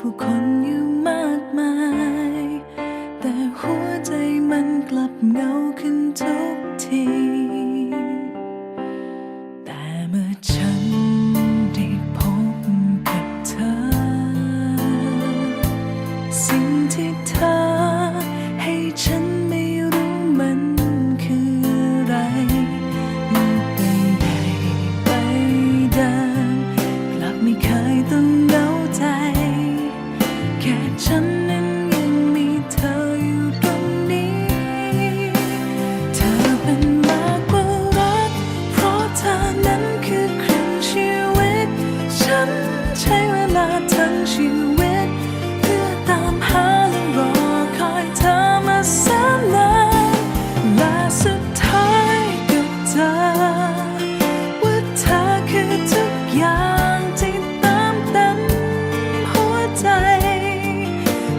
ผู้คนอยู่มากมาย แต่หัวใจมันกลับเงาขึ้นทุกที แต่เมื่อฉันได้พบกับเธอ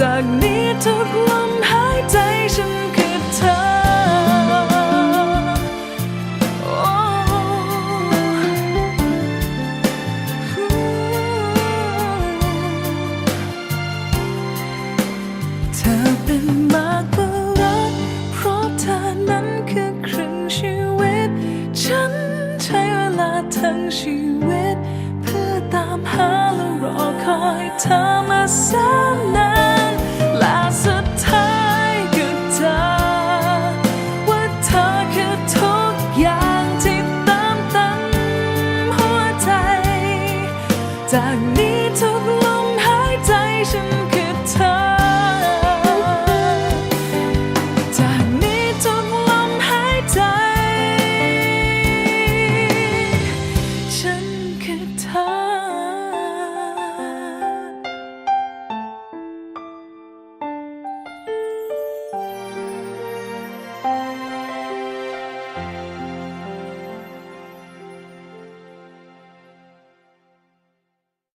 จากนี้ทุกลมหายใจฉันคือเธอ เธอเป็นมากกว่ารัก เพราะเธอนั้นคือครึ่งชีวิต ฉันใช้เวลาทั้งชีวิต ทุกลมหายใจฉัน